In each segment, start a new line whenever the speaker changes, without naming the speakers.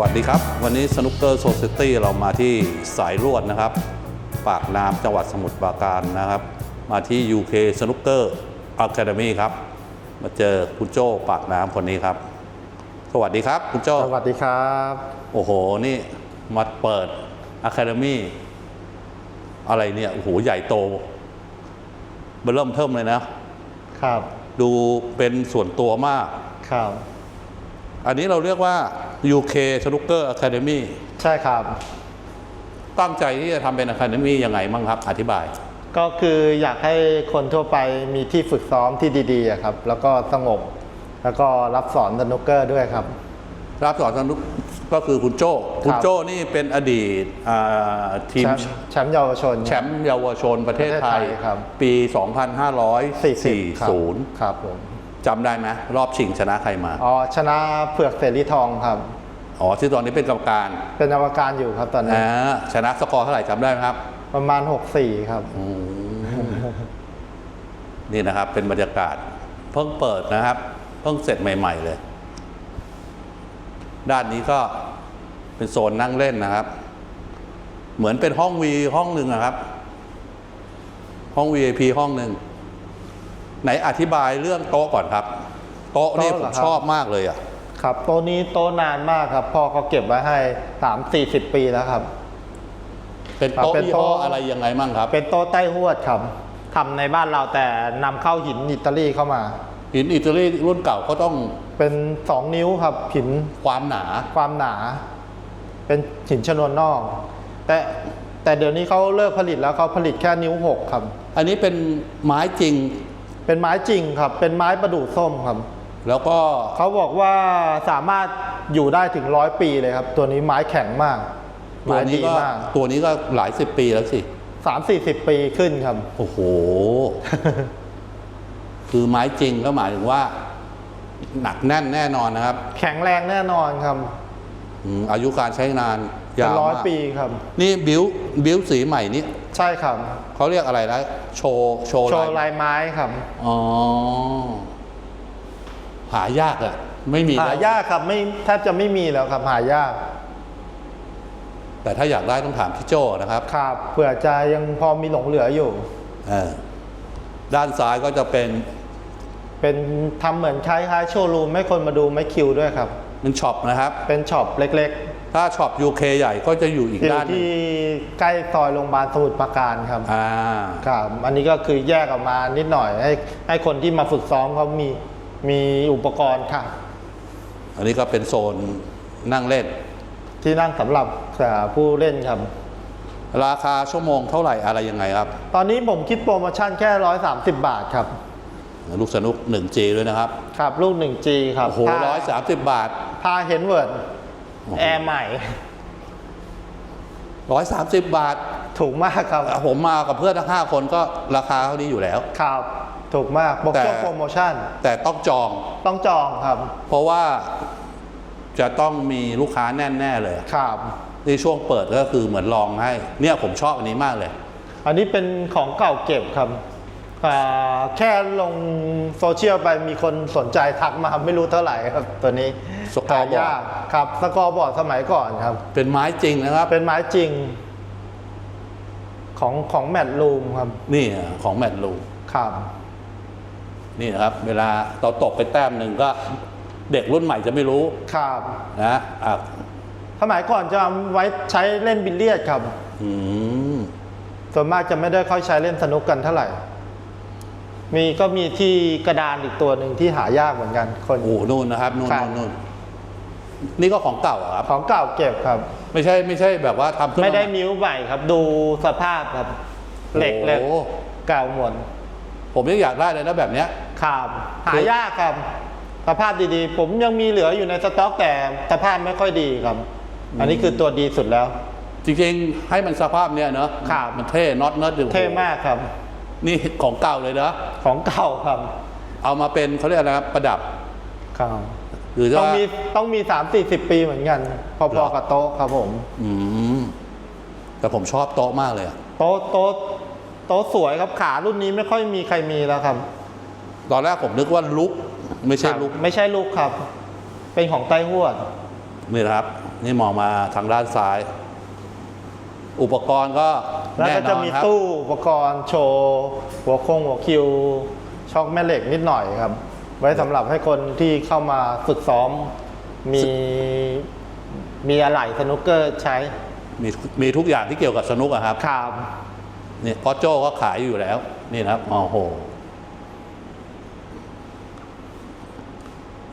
วัสดีครับ วันนี้สนุกเกอร์โซซิตี้เรามาที่สายลวดนะครับ ปากน้ำจังหวัดสมุทรปราการนะครับ มาที่ UK สนุกเกอร์อะคาเดมีครับ มาเจอคุณโจ้ปากน้ำคนนี้ครับ สวัสดีครับคุณโจ้
สวัสดีครับ
โอ้โห นี่มาเปิดอะคาเดมีอะไรเนี่ย โอ้โห ใหญ่โตเบอร์เริ่มเทิมเลยนะ
ครับ
ดูเป็นส่วนตัวมาก
ครับ
อันนี้เราเรียกว่า UK Snooker Academy
ใช่ครับ
ตั้งใจที่จะทำเป็น Academy ยังไงบ้างครับ อธิบาย
ก็คืออยากให้คนทั่วไปมีที่ฝึกซ้อมที่ดีๆอะครับ แล้วก็สงบ แล้วก็รับสอนสนุกเกอร์ด้วยครับ
รับสอนสนุกก็คือคุณโจ้คุณโจ้นี่เป็นอดีตอ่าทีม
แชมป์แชมป์เยาวชน
แชมป์เยาวชนประเทศไทย
ประเทศไทยครับ
ปี
40ครับ
2540
ครับผม
จำได้ไหมรอบชิงชนะใครมา
อ๋อชนะเผือกเสรีทองครับ
อ๋อที่ตอนนี้เป็นกรรมการ
เป็นกรรมการอยู่ครับตอนนี้
อ่าชนะสกอร์เท่าไหร่จำได้ไหมครับ
ประมาณ 6-4 ครับ
อืมนี่นะครับเป็นบรรยากาศ เพิ่งเปิดนะครับ เพิ่งเสร็จใหม่ ๆ เลย ด้านนี้ก็เป็นโซนนั่งเล่นนะครับ เหมือนเป็นห้องวีห้องหนึ่งนะครับ ห้อง VIP ห้องหนึ่งไหนอธิบายเรื่องโต๊ะก่อนครับ โต๊ะนี่
โต๊ะ
ผ
เหร
ม
อครับ
ชอบมากเลยอะ
ครับโต๊ะนี้โต๊ะนานมากครับพ่อเขาเก็บไว้ให้3 40ปีแล้วครับ
เป็นโต๊ะ
เป็น
ยี่ห้อ
โต๊ะ
อะไรยังไงมั่งครับ
เป็นโต๊ะใต้หวดครับทำในบ้านเราแต่นำเข้าหินอิตาลีเข้ามา
หินอิตาลีรุ่นเก่าก็ต้อง
เป็น2นิ้วครับหิน
ความหนา
ความหนา เป็นหินชนวนนอก แต่แต่เดี๋ยวนี้เขาเลิกผลิตแล้วเขาผลิตแค่นิ้วหกครับ
อันนี้เป็นไม้จริง
เป็นไม้จริงครับ เป็นไม้ประดู่ส้มครับ
แล้วก็
เขาบอกว่าสามารถอยู่ได้ถึงร้อยปีเลยครับ ตัวนี้ไม้แข็งมาก
ตัว
ไม้
นี้
ดี
ก็
มาก
ตัวนี้ก็หลายสิบปีแล้วสิ
สามสี่สิบปีขึ้นครับ
โอ้โห คือไม้จริงก็หมายถึงว่า หนักแน่นแน่นอนนะครับ
แข็งแรงแน่นอนครับ
อืมอายุการใช้งาน
เป็น
ยาว
ร้อย
มาก
ปีครับ
นี่บิวบิวสีใหม่นี่
ใช่ครับ
เขาเรียกอะไรนะโชว์โชว์
โช
ลา
ว์
ย
ลายไม้ครับ
อ๋อ หายากอะไม่มี
หา
แล้ว
ยากครับไม่แทบจะไม่มีแล้วครับหายาก
แต่ถ้าอยากได้ต้องถามพี่โจ้นะครับ
ครับเผื่อจะยังพอมีหลงเหลืออยู่
เออด้านซ้ายก็จะเป็น
เป็นทำเหมือนคล้ายๆโชว์รูมให้คนมาดูไม่คิวด้วยครับ
เป็นช็อปนะครับ
เป็นช็อปเล็ก
ถ้าช็อป UK ใหญ่ก็จะอยู่อี
ๆ
ก
อยู่
ด้านหนึ่ง
ที่ใกล้ซอยโรงพยาบาลสมุทรปราการครับ
อ่า
ครับ อันนี้ก็คือแยกออกมานิดหน่อยให้ให้คนที่มาฝึกซ้อมเขามี มีอุปกรณ์ค่ะ
อันนี้ก็เป็นโซนนั่งเล่น
ที่นั่งสำหรับอ่าผู้เล่นครับ
ราคาชั่วโมงเท่าไหร่อะไรยังไงครับ
ตอนนี้ผมคิดโปรโมชั่นแค่ 130 บาทครับ
ลูกสนุก 1G ด้วยนะครับ
ครับ ลูก 1G ครับ
โอ้โห
ผ้า
ร้อยสามสิบบาท
ผ้าเฮนเวิร์ด
โอ้โห
แอร์ใหม่
ร้อยสามสิบบาท
ถูกมากครับ
ผมมากับเพื่อนทั้งห้าคนก็ราคาเท่านี้อยู่แล้ว
ครับ ถูกมากบอก
แต่
ช่วงโปรโมชั่น
แต่ต้องจอง
ต้องจองครับ
เพราะว่าจะต้องมีลูกค้าแน่นแน่เลย
ครับ
นี่ช่วงเปิดก็คือเหมือนลองให้ เนี่ยผมชอบอันนี้มากเลย
อันนี้เป็นของเก่าเก็บครับอ่าแค่ลงโซเชียลไปมีคนสนใจทักมาไม่รู้เท่าไหร่ครับ ตัวนี้
สกอร์บอร์ด
หายากครับสกอร์บอร์ดสมัยก่อนครับ
เป็นไม้จริงนะครับ
เป็นไม้จริง ของของแมทลูมครับ
นี่ของแมทลู
ครับ
นี่นะครับ เวลาเราตกไปแต้มหนึ่งก็เด็กรุ่นใหม่จะไม่รู้
ครับ
นะอะ
สมัยก่อนจะเอาไว้ใช้เล่นบิลเลียดครับ
อืม
ส่วนมากจะไม่ได้ค่อยใช้เล่นสนุกกันเท่าไหร่ มีก็มีที่กระดานอีกตัวหนึ่งที่หายากเหมือนกันคน
โอ้โหนู่นนะครับนู่น
ครับ
นู่นนู่นนี่ก็ของเก่าเหรอครับ
ของเก่าเก็บครับ
ไม่ใช่ไม่ใช่แบบว่าทำขึ้น
ไม่ได้ามิ้วใหม่ครับ ดูสภาพครับ เหล็กเหล็ก
โอ้
เก่าหมด
ผมยังอยากได้เลยนะแบบเนี้ย
ครับหายากครับ สภาพดีๆ ผมยังมีเหลืออยู่ในสต็อกแต่สภาพไม่ค่อยดีครับ อันนี้คือตัวดีสุดแล้ว
จริงๆ ให้มันสภาพเนี้ยเนอะ
ครับ
มันเท่น็อตเนิร์ดอยู่
เท่มากครับ
นี่ของเก่าเลยเนอะ
ของเก่าครับ
เอามาเป็นเขาเรียกอะไรนะครับประดับ
ครับ
หรือ
ต้อง
ว่า
มีต้องมีสามสี่สิบปีเหมือนกันพ
เหร
อ
อ
ๆกับโต๊ะครับผม
อืมแต่ผมชอบโต๊ะมากเลยอะ
โต๊ะโต๊ะโต๊ะสวยครับขารุ่นนี้ไม่ค่อยมีใครมีแล้วครับ
ตอนแรกผมนึกว่าลุกไม่ใช่
ครับ
ลุก
ไม่ใช่ลูกครับ เป็นของไต้หวด
นี่นะครับ นี่มองมาทางด้านซ้าย อุปกรณ์ก็
แล้ว
แน่
ก็
น
จะ
อน
มี
ครับ
ตู้อุปกรณ์โชว์หัวโคงหัวคิว ช่องแม่เหล็กนิดหน่อยครับ ไว้สำหรับให้คนที่เข้ามาฝึกซ้อม มีมีอะไหล่สนุกเกอร์ใช้
มีมีทุกอย่างที่เกี่ยวกับสนุกอะครับ
ครับ
เนี่ยพอโจ้ก็ขายอยู่แล้ว นี่นะครับโอ้โห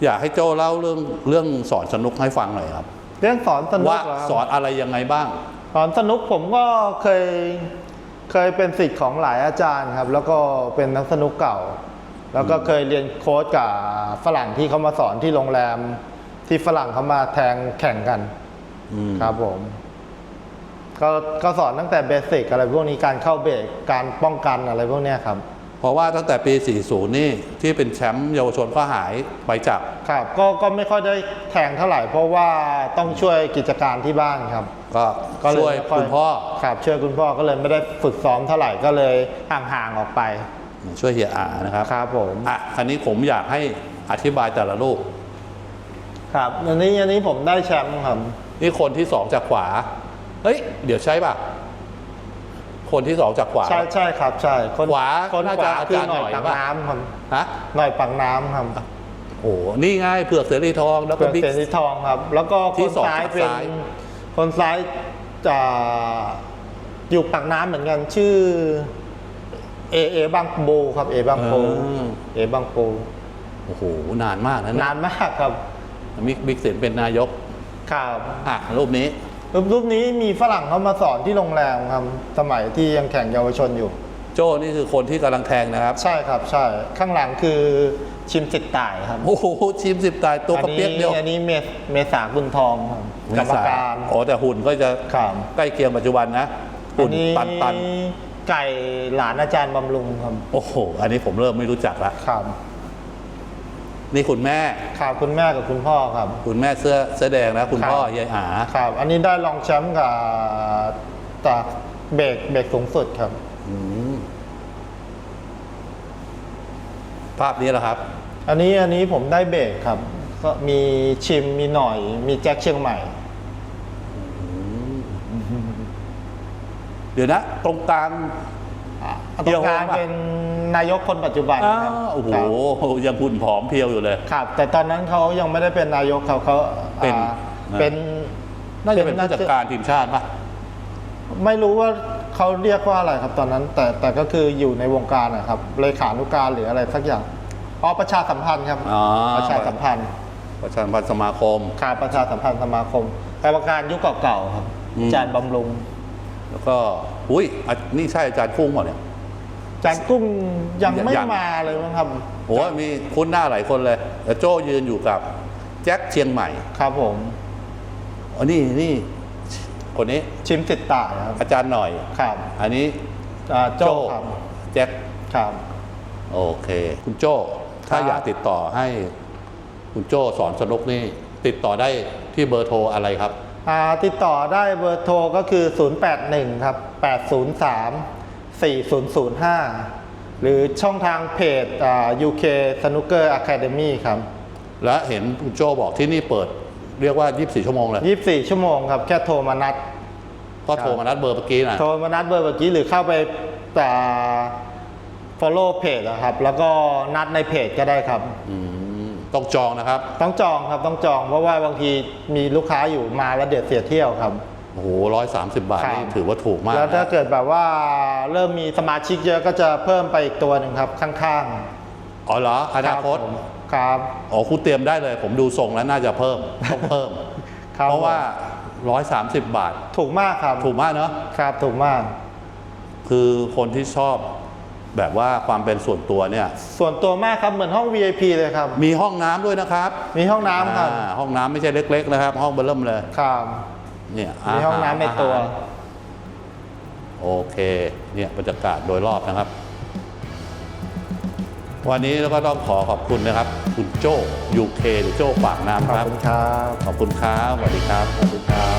อยากให้โจ้เล่าเรื่องเรื่องสอนสนุกให้ฟังหน่อยครับ
เรื่องสอนสนุก
ว่า
เหรอครับ
สอนอะไรยังไงบ้าง
สอนสนุกผมก็เคยเคยเป็นศิษย์ของหลายอาจารย์ครับ แล้วก็เป็นนักสนุกเก่า แล้วก็เคยเรียนโค้ชกับฝรั่งที่เขามาสอนที่โรงแรม ที่ฝรั่งเขามาแทงแข่งกัน
อืม
ครับผม ก็ก็สอนตั้งแต่เบสิกอะไรพวกนี้การเข้าเบรกการป้องกันอะไรพวกเนี้ยครับ
เพราะว่าตั้งแต่ปี 40 นี่ที่เป็นแชมป์เยาวชนก็หายไปจาก
ครับก็ก็ไม่ค่อยได้แข่งเท่าไหร่ เพราะว่าต้องช่วยกิจการที่บ้านครับ
ก็
ก็เล
ช่วย
ไม่ค่
คุณพ่อ
ครับช่วยคุณพ่อก็เลยไม่ได้ฝึกซ้อมเท่าไหร่ก็เลยห่างๆออกไป
ช่วยเฮียอานะครับ
ครับผม
อะคันนี้ผมอยากให้อธิบายแต่ละลูก
ครับอันนี้อันนี้ผมได้แชมป์ครับ
นี่คนที่สองจากขวา เฮ้ย เดี๋ยวใช่ป่ะ คนที่สองจากขวา
ใช่ใช่ครับใช่คน
ขวา
คน
น่า
ข
จะ
วา
อา
คือ
จารย์
หน่อย
หน่อย
ปัก
ป่ะ
น้ำครับ
ฮะ
หน่อยปักน้ำครับ
โอ้โหนี่ไง่ายเผือกเสรีทองแล้ว
เพื่
ก็
อ
บิ๊ก
เป็นสีทองครับ แล้วก็ค
ที่
น
สอง
ซ้าย
จาก
เป็น
ซ้าย
คนซ้ายจะอยู่ปากน้ำเหมือนกันชื่อเอเอบางโบครับเอบางโบ
อืม
เอบางโบ
โอ้โหนานมากนะ
นานมากครับ
มิกบิ๊กเสนเป็นนายก
ครับ
อะรูปนี้
รูปรูปนี้มีฝรั่งเขามาสอนที่โรงแรมครับสมัยที่ยังแข่งเยาวชนอยู่
โจ้นี่คือคนที่กำลังแทงนะครับ
ใช่ครับ ใช่ข้างหลังคือชิมสิทธิ์ต่ายครับ
โอ้โหทีมสิบตายตัวกระเปียกเดียว
อันนี้เมษเมษาบุญทองครับกรรมการ
อ๋อแต่หุ่นก็จะ
ครับ
ใกล้เคียงปัจจุบันนะ
อั
หุ่
น
น
นี้
ตันตัน
ไก่หลานอาจารย์บำรุงครับ
ๆโอ้โห อันนี้ผมเริ่มไม่รู้จักละ
ครับ
นี่คุณแม่
ครับคุณแม่กับคุณพ่อครับ
คุณแม่เสื้อเสื้อแดงนะคุณ
ครับ
พ่อยายอา
ครับ อันนี้ได้รองแชมป์กับจากเบรกเบรกสูงสุดครับ
อืมภาพนี้แหละครับ
อันนี้อันนี้ผมได้เบรกครับ ก็มีชิมมีหน่อย มีแจ็คเชียงใหม่
เดี๋ยวนะ ตรงกลาง
ต
เดี๋
ร
ยว
งกลาง
ผมอะ
เป็นนายกคนปัจจุบัน
อ้า
ครับ
วโอ้โห
ครับ
ยังหุ่นผอมเพรียวอยู่เลย
ครับ แต่ตอนนั้นเขายังไม่ได้เป็นนายกเขาเขา
เป็น
อ่า
นะ
เป็น
น่าจะเป็นผู้จัดการทีมชาติป่ะ
ไม่รู้ว่าเขาเรียกว่าอะไรครับตอนนั้น แต่แต่ก็คืออยู่ในวงการนะครับเลขานุการหรืออะไรสักอย่างอ๋อประชาสัมพันธ์ครับ
อ๋อ
ประชาสัมพันธ์
ประชาสัมพันธ์สมาคม
ข่าวประชาสัมพันธ์สมาคมกรรมการยุคเก่าๆครับ
อืม
อาจารย์บำรุง
แล้วก็อุ้ยอะนี่ใช่อาจารย์กุ้งเปล่าเนี่ย
อา จารย์กุ้งยังไม่
ยัง
มาเลยมั้งครับ
โอ้ยมีคุ้นหน้าหลายคนเลยแต่โจ้ยืนอยู่กับแจ็คเชียงใหม่
ครับผม
อ๋อนี่นี่คนนี้
ชิมติดตายครับ
อาจารย์หน่อย
ครับ
อันนี้
อ่าโจ้ครับ
แจ็ค
ครับ
โอเค คุณโจ้ ถ้า
ครับ
อยากติดต่อให้คุณโจ้สอนสนุกนี่ ติดต่อได้ที่เบอร์โทรอะไรครับ
อ่าติดต่อได้เบอร์โทรก็คือ 081 ครับ 803 4005 หรือช่องทางเพจอ่า UK Snooker Academy ครับ
และเห็นคุณโจ้บอกที่นี่เปิดเรียกว่า 24 ชั่วโมงเลย
24 ชั่วโมงครับ แค่โทรมานัด
ก็โทรมานัดเบอร์เมื่อกี้นะ
โทรมานัดเบอร์เมื่อกี้หรือเข้าไปอ่า follow เพจอะครับ แล้วก็นัดในเพจก็ได้ครับ
อืมต้องจองนะครับ
ต้องจองครับต้องจองเพราะว่าบางทีมีลูกค้าอยู่มาแล้วเดือดเสียเที่ยวครับ
โอ้โหร้อยสามสิบบาท
ครับ
นี่ถือว่าถูกมาก
แล้วถ้า
นะ
เกิดแบบว่าเริ่มมีสมาชิกเยอะก็จะเพิ่มไปอีกตัวหนึ่งครับข้างๆ
อ๋อเหรออนาคต
ผมครับ
อ๋อคุณเตรียมได้เลย ผมดูทรงแล้วน่าจะเพิ่มต้องเพิ่ม
ครับ
เพราะว่าร้อยสามสิบบาท
ถูกมากครับ
ถูกมากเนาะ
ครับถูกมาก
คือคนที่ชอบแบบว่าความเป็นส่วนตัวเนี่ย
ส่วนตัวมากครับเหมือนห้อง VIP เลยครับ
มีห้องน้ำด้วยนะครับ
มีห้องน้ำครับ
อ่าห้องน้ำไม่ใช่เล็ก ๆ นะครับ ห้องเบอร์เริ่มเลย
ครับ
เนี่ย
มีห้องน้ำในตัว
อาหารโอเค เนี่ยบรรยากาศโดยรอบนะครับ วันนี้เราก็ต้องขอขอบคุณนะครับ คุณโจ้ยูเคหรือโจ้ปากน้ำ
ขอบ
ครับ
คุณครับ
ขอบคุณครับ สวัสดีครับ
สวัสดีครับ